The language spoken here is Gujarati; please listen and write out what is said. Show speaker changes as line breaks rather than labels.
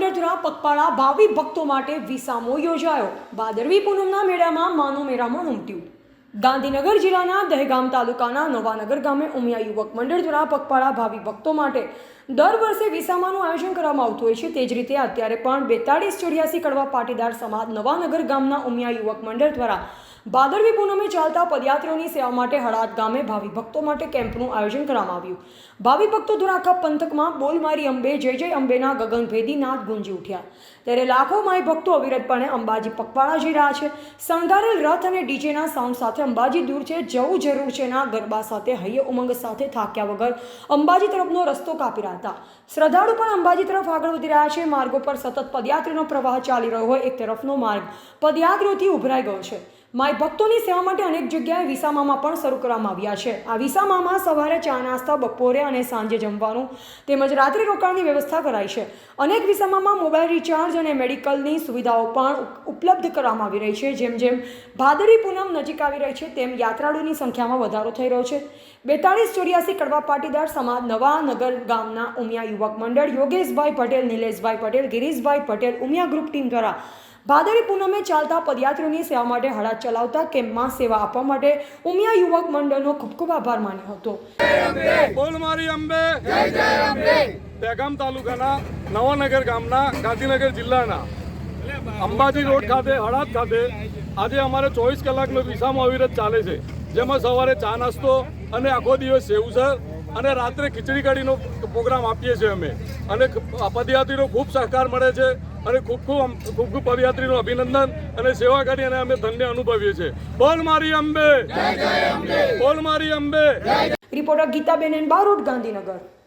દ્વારા પગપાળા ભાવિ ભક્તો માટે વિસામો યોજાયો. ભાદરવી પૂનમના મેળામાં માનું મેરામણ ઉમટ્યું. ગાંધીનગર જિલ્લાના દહેગામ તાલુકાના નવાનગર ગામે ઉમિયા યુવક મંડળ દ્વારા પગપાળા ભાવિ ભક્તો માટે દર વર્ષે વિસામાનું આયોજન કરવામાં આવતું હોય છે. તે જ રીતે અત્યારે પણ બેતાળીસ ચોર્યાસી કડવા પાટીદાર સમાજ નવાનગર ગામના ઉમિયા યુવક મંડળ દ્વારા ભાદરવી પૂનમે ચાલતા પદયાત્રીઓની સેવા માટે હળાદ ગામે ભાવિ ભક્તો માટે કેમ્પનું આયોજન કરવામાં આવ્યું. ભાવિ ભક્તો આખા પંથકમાં બોલમારી અંબે, જય જય અંબેના ગગનભેદી નાદ ગુંજી ઉઠ્યા. ત્યારે લાખો માય ભક્તો અવિરતપણે અંબાજી પગપાળા જઈ રહ્યા છે. શણગારેલ રથ અને ડીજેના સાઉન્ડ સાથે અંબાજી દૂર છે, જવું જરૂર છે ના ગરબા સાથે, હૈયે ઉમંગ સાથે થાક્યા વગર અંબાજી તરફનો રસ્તો કાપી રહ્યા હતા શ્રદ્ધાળુ પણ અંબાજી તરફ આગળ વધી રહ્યા છે. માર્ગો પર સતત પદયાત્રીનો પ્રવાહ ચાલી રહ્યો હોય, એક તરફનો માર્ગ પદયાત્રીઓથી ઉભરાઈ ગયો છે. માય ભક્તોની સેવા માટે અનેક જગ્યાએ વિસામામાં પણ શરૂ કરવામાં આવ્યા છે. આ વિસામામાં સવારે ચા નાસ્તા, બપોરે અને સાંજે જમવાનું તેમજ રાત્રિ રોકાણની વ્યવસ્થા કરાઈ છે. અનેક વિસામામાં મોબાઈલ રિચાર્જ અને મેડિકલની સુવિધાઓ પણ ઉપલબ્ધ કરવામાં આવી રહી છે. જેમ જેમ ભાદરી પૂનમ નજીક આવી રહી છે, તેમ યાત્રાળુની સંખ્યામાં વધારો થઈ રહ્યો છે. બેતાળીસ ચોર્યાસી કડવા પાટીદાર સમાજ નવા નગર ગામના ઉમિયા યુવક મંડળ યોગેશભાઈ પટેલ, નિલેશભાઈ પટેલ, ગિરીશભાઈ પટેલ ઉમિયા ગ્રુપ ટીમ દ્વારા ભાદરવી પૂનમે ચાલતા પદયાત્રીઓની સેવા માટે હળાદ ચલાવતા કેમ્પમાં સેવા આપવા માટે ઉમિયા યુવક મંડળનો ખૂબ ખૂબ આભાર માન્યો હતો.
બોલ મારી અંબે. દહેગામ તાલુકાના નવાનગર ગામના, ગાંધીનગર જિલ્લાના. અંબાજી રોડ ખાતે હળાદ ખાતે આજે અમારે ચોવીસ કલાકનો વિસામો અવિરત ચાલે છે. જેમાં સવારે ચા નાસ્તો અને આખો દિવસ સેવસર અને રાત્રે ખીચડી કઢીનો પ્રોગ્રામ આપીએ છીએ અમે. અને પદયાત્રીનો ખૂબ સહકાર મળે છે. અને ખૂબ ખૂબ ખૂબ ખૂબ પદયાત્રીનું અભિનંદન અને સેવા કરી અને અમે ધન્ય અનુભવીએ છીએ. બોલ મારી અંબે. બોલ મારી અંબે.
રિપોર્ટર ગીતાબેન બારોટ ગાંધીનગર.